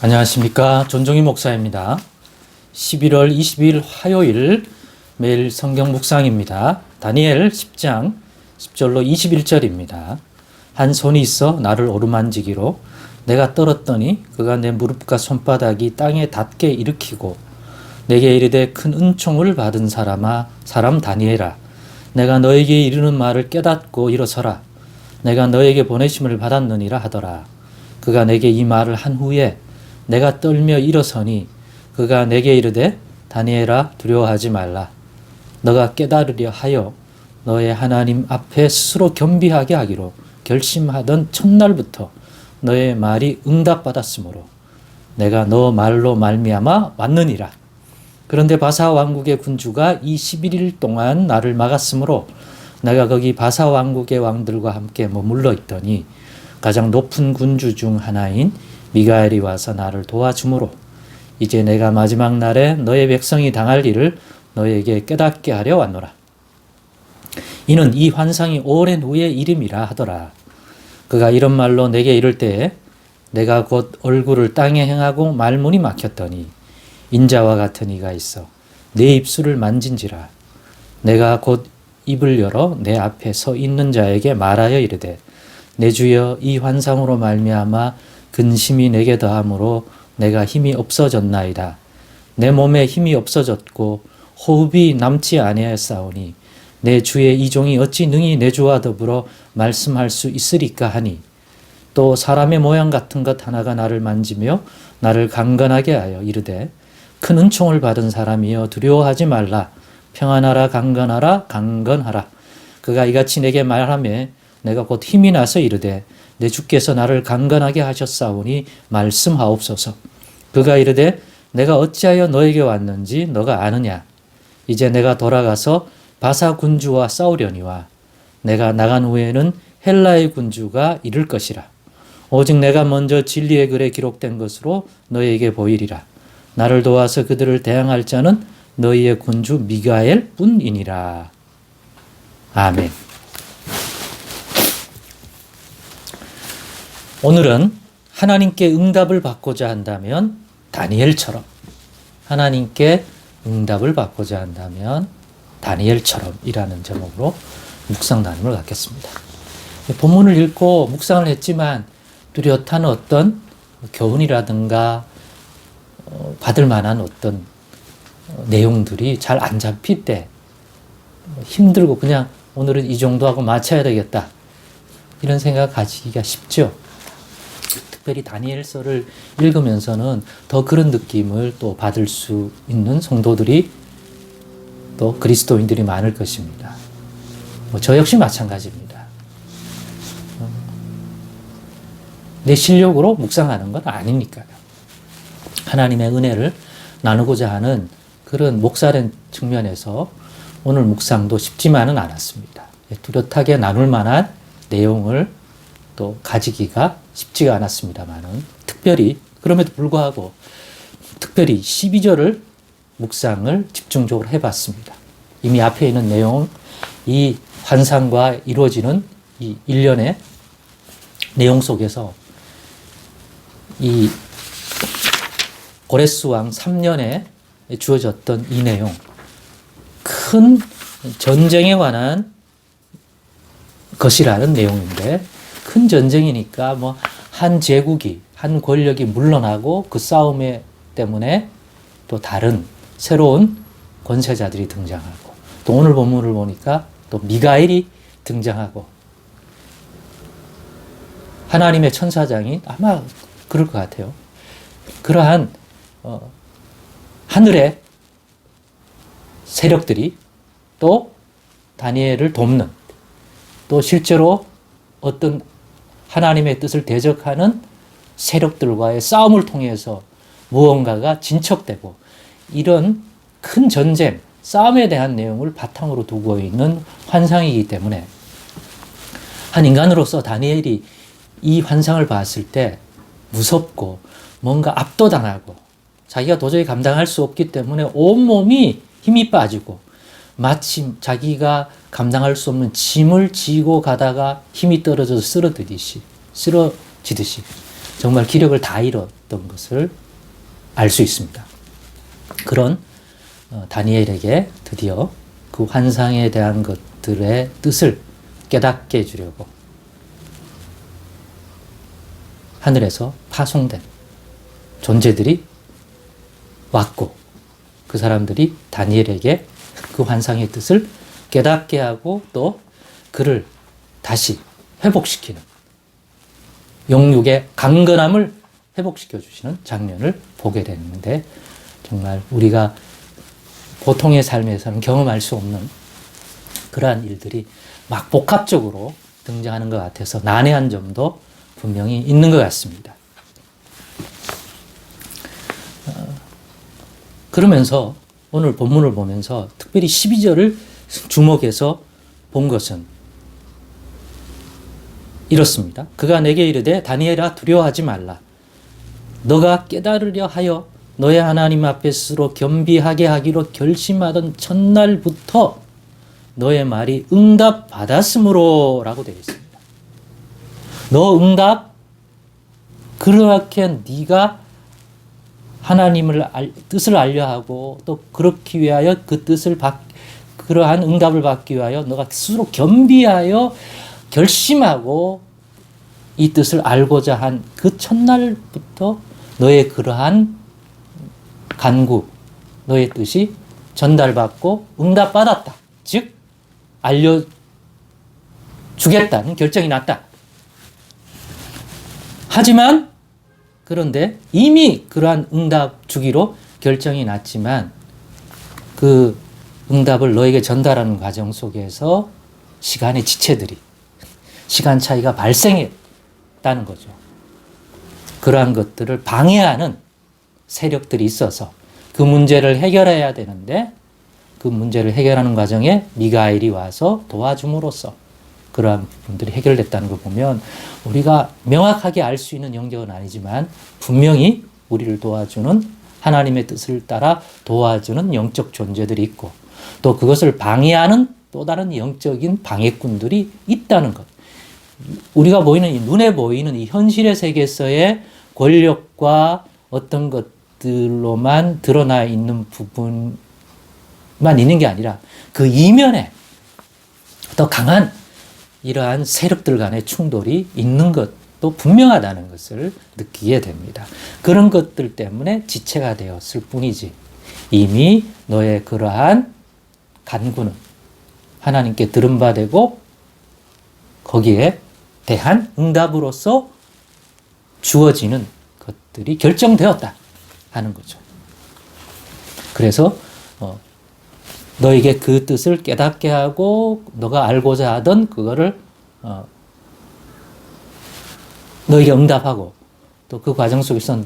안녕하십니까. 존종희 목사입니다. 11월 20일 화요일 매일 성경 묵상입니다. 다니엘 10장 10절로 21절입니다. 한 손이 있어 나를 오르만지기로 내가 떨었더니 그가 내 무릎과 손바닥이 땅에 닿게 일으키고 내게 이르되 큰 은총을 받은 사람아 사람 다니엘아 내가 너에게 이르는 말을 깨닫고 일어서라 내가 너에게 보내심을 받았느니라 하더라 그가 내게 이 말을 한 후에 내가 떨며 일어서니 그가 내게 이르되 다니엘아 두려워하지 말라. 너가 깨달으려 하여 너의 하나님 앞에 스스로 겸비하게 하기로 결심하던 첫날부터 너의 말이 응답받았으므로 내가 너 말로 말미암아 왔느니라. 그런데 바사 왕국의 군주가 이 11일 동안 나를 막았으므로 내가 거기 바사 왕국의 왕들과 함께 머물러 있더니 가장 높은 군주 중 하나인 미가엘이 와서 나를 도와주므로 이제 내가 마지막 날에 너의 백성이 당할 일을 너에게 깨닫게 하려 왔노라. 이는 이 환상이 오랜 후의 일임이라 하더라. 그가 이런 말로 내게 이를 때에 내가 곧 얼굴을 땅에 행하고 말문이 막혔더니 인자와 같은 이가 있어 내 입술을 만진지라 내가 곧 입을 열어 내 앞에 서 있는 자에게 말하여 이르되 내 주여 이 환상으로 말미암아 근심이 내게 더함으로 내가 힘이 없어졌나이다. 내 몸에 힘이 없어졌고 호흡이 남지 아니하였사오니 내 주의 이종이 어찌 능히 내 주와 더불어 말씀할 수 있으리까 하니? 또 사람의 모양 같은 것 하나가 나를 만지며 나를 강건하게 하여 이르되 큰 은총을 받은 사람이여 두려워하지 말라. 평안하라 강건하라 강건하라. 그가 이같이 내게 말하며 내가 곧 힘이 나서 이르되 내 주께서 나를 강건하게 하셨사오니 말씀하옵소서 그가 이르되 내가 어찌하여 너에게 왔는지 너가 아느냐 이제 내가 돌아가서 바사 군주와 싸우려니와 내가 나간 후에는 헬라의 군주가 이를 것이라 오직 내가 먼저 진리의 글에 기록된 것으로 너에게 보이리라 나를 도와서 그들을 대항할 자는 너희의 군주 미가엘 뿐이니라. 아멘. 오늘은 하나님께 응답을 받고자 한다면 다니엘처럼 하나님께 응답을 받고자 한다면 다니엘처럼이라는 제목으로 묵상 나눔을 갖겠습니다. 본문을 읽고 묵상을 했지만 뚜렷한 어떤 교훈이라든가 어, 받을 만한 어떤 어, 내용들이 잘 안 잡힐 때 힘들고 그냥 오늘은 이 정도 하고 마쳐야 되겠다. 이런 생각 가지기가 쉽죠. 특별히 다니엘서를 읽으면서는 더 그런 느낌을 또 받을 수 있는 성도들이 또 그리스도인들이 많을 것입니다. 뭐 저 역시 마찬가지입니다. 어, 내 실력으로 묵상하는 건 아니니까요. 하나님의 은혜를 나누고자 하는 그런 목사된 측면에서 오늘 묵상도 쉽지만은 않았습니다. 뚜렷하게 나눌 만한 내용을 또 가지기가 쉽지가 않았습니다만은 특별히 그럼에도 불구하고 특별히 12절을 묵상을 집중적으로 해봤습니다. 이미 앞에 있는 내용, 이 환상과 이루어지는 이 일련의 내용 속에서 이 고레스 왕 3년에 주어졌던 이 내용, 큰 전쟁에 관한 것이라는 내용인데, 큰 전쟁이니까 뭐 한 제국이, 한 권력이 물러나고 그 싸움에 때문에 또 다른 새로운 권세자들이 등장하고, 또 오늘 본문을 보니까 또 미가엘이 등장하고, 하나님의 천사장이 아마 그럴 것 같아요. 그러한 어, 하늘의 세력들이 또 다니엘을 돕는 또 실제로 어떤 하나님의 뜻을 대적하는 세력들과의 싸움을 통해서 무언가가 진척되고 이런 큰 전쟁, 싸움에 대한 내용을 바탕으로 두고 있는 환상이기 때문에 한 인간으로서 다니엘이 이 환상을 봤을 때 무섭고 뭔가 압도당하고 자기가 도저히 감당할 수 없기 때문에 온몸이 힘이 빠지고 마침 자기가 감당할 수 없는 짐을 지고 가다가 힘이 떨어져서 쓰러지듯이 쓰러지듯이 정말 기력을 다 잃었던 것을 알 수 있습니다. 그런 어, 다니엘에게 드디어 그 환상에 대한 것들의 뜻을 깨닫게 해주려고 하늘에서 파송된 존재들이 왔고 그 사람들이 다니엘에게 그 환상의 뜻을 깨닫게 하고 또 그를 다시 회복시키는 영육의 강건함을 회복시켜 주시는 장면을 보게 되는데 정말 우리가 보통의 삶에서는 경험할 수 없는 그러한 일들이 막 복합적으로 등장하는 것 같아서 난해한 점도 분명히 있는 것 같습니다. 어, 그러면서 오늘 본문을 보면서 특별히 12절을 주목해서 본 것은 이렇습니다. 그가 내게 이르되 다니엘아 두려워하지 말라. 너가 깨달으려 하여 너의 하나님 앞에 스스로 겸비하게 하기로 결심하던 첫날부터 너의 말이 응답 받았으므로 라고 되어 있습니다. 너 응답 그렇게 네가 하나님을 알, 뜻을 알려 하고 또 그렇기 위하여 그 뜻을 받 그러한 응답을 받기 위하여 너가 스스로 겸비하여 결심하고 이 뜻을 알고자 한 그 첫날부터 너의 그러한 간구, 너의 뜻이 전달받고 응답받았다. 즉, 알려주겠다는 결정이 났다. 하지만, 그런데 이미 그러한 응답 주기로 결정이 났지만, 그 응답을 너에게 전달하는 과정 속에서 시간의 지체들이, 시간 차이가 발생했다는 거죠. 그러한 것들을 방해하는 세력들이 있어서 그 문제를 해결해야 되는데 그 문제를 해결하는 과정에 미가엘이 와서 도와줌으로써 그러한 부분들이 해결됐다는 걸 보면 우리가 명확하게 알 수 있는 영역은 아니지만 분명히 우리를 도와주는 하나님의 뜻을 따라 도와주는 영적 존재들이 있고 또 그것을 방해하는 또 다른 영적인 방해꾼들이 있다는 것. 우리가 보이는 이 눈에 보이는 이 현실의 세계에서의 권력과 어떤 것들로만 드러나 있는 부분만 있는 게 아니라 그 이면에 더 강한 이러한 세력들 간의 충돌이 있는 것도 분명하다는 것을 느끼게 됩니다. 그런 것들 때문에 지체가 되었을 뿐이지 이미 너의 그러한 간구는 하나님께 들은 바 되고 거기에 대한 응답으로서 주어지는 것들이 결정되었다 하는 거죠. 그래서 어, 너에게 그 뜻을 깨닫게 하고 너가 알고자 하던 그거를 어, 너에게 응답하고 또 그 과정 속에서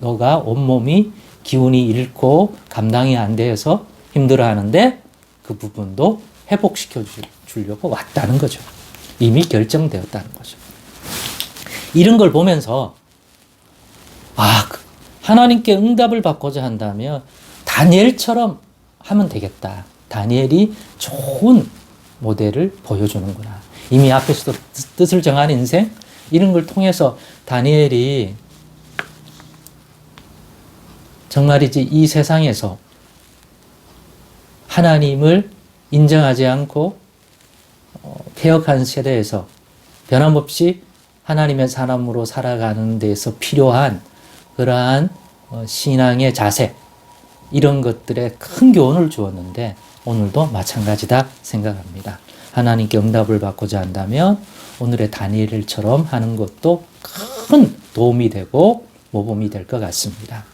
너, 가 온몸이 기운이 잃고 감당이 안 돼서 힘들어하는데 그 부분도 회복시켜 주려고 왔다는 거죠. 이미 결정되었다는 거죠. 이런 걸 보면서 아그 하나님께 응답을 받고자 한다면 다니엘처럼 하면 되겠다. 다니엘이 좋은 모델을 보여주는구나. 이미 앞에서도 뜻을 정한 인생 이런 걸 통해서 다니엘이 정말이지 이 세상에서 하나님을 인정하지 않고 어, 폐역한 세대에서 변함없이 하나님의 사람으로 살아가는 데서 필요한 그러한 어, 신앙의 자세 이런 것들에 큰 교훈을 주었는데 오늘도 마찬가지다 생각합니다. 하나님께 응답을 받고자 한다면 오늘의 다니엘처럼 하는 것도 큰 도움이 되고 모범이 될 것 같습니다.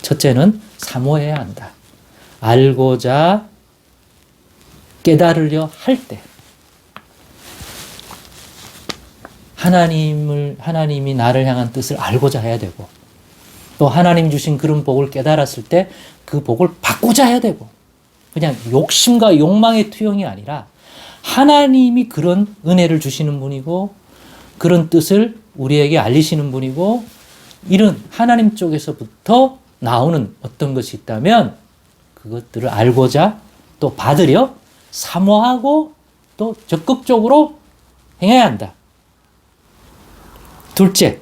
첫째는 사모해야 한다. 알고자 깨달으려 할 때, 하나님을, 하나님이 나를 향한 뜻을 알고자 해야 되고, 또 하나님 주신 그런 복을 깨달았을 때 그 복을 받고자 해야 되고, 그냥 욕심과 욕망의 투영이 아니라 하나님이 그런 은혜를 주시는 분이고, 그런 뜻을 우리에게 알리시는 분이고, 이런 하나님 쪽에서부터 나오는 어떤 것이 있다면 그것들을 알고자 또 받으려 사모하고 또 적극적으로 행해야 한다. 둘째,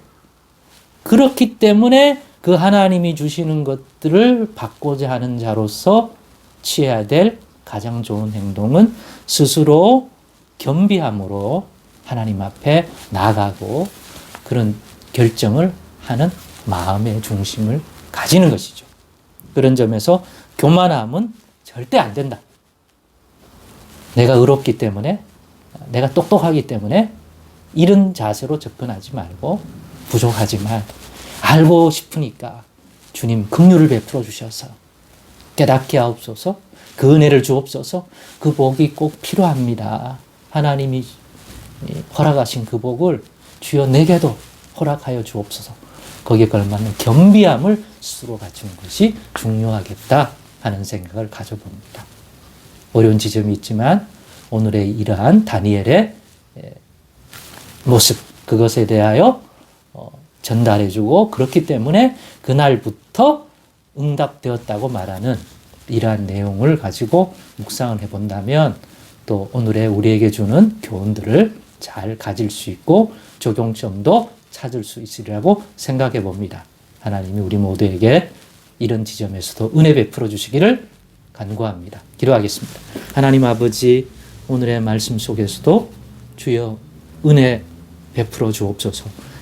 그렇기 때문에 그 하나님이 주시는 것들을 받고자 하는 자로서 취해야 될 가장 좋은 행동은 스스로 겸비함으로 하나님 앞에 나가고 그런 결정을 하는 마음의 중심을 가지는 것이죠. 그런 점에서 교만함은 절대 안 된다. 내가 의롭기 때문에, 내가 똑똑하기 때문에 이런 자세로 접근하지 말고 부족하지만 알고 싶으니까 주님 긍휼을 베풀어 주셔서 깨닫게 하옵소서 그 은혜를 주옵소서 그 복이 꼭 필요합니다. 하나님이 허락하신 그 복을 주여 내게도 허락하여 주옵소서 거기에 걸맞는 겸비함을 스스로 갖추는 것이 중요하겠다 하는 생각을 가져봅니다. 어려운 지점이 있지만 오늘의 이러한 다니엘의 모습 그것에 대하여 어, 전달해주고 그렇기 때문에 그날부터 응답되었다고 말하는 이러한 내용을 가지고 묵상을 해본다면 또 오늘의 우리에게 주는 교훈들을 잘 가질 수 있고 적용점도 찾을 수 있으리라고 생각해 봅니다. 하나님이 우리 모두에게 이런 지점에서도 은혜 베풀어 주시기를 간구합니다. 기도하겠습니다. 하나님 아버지 오늘의 말씀 속에서도 주여 은혜 베풀어 주옵소서.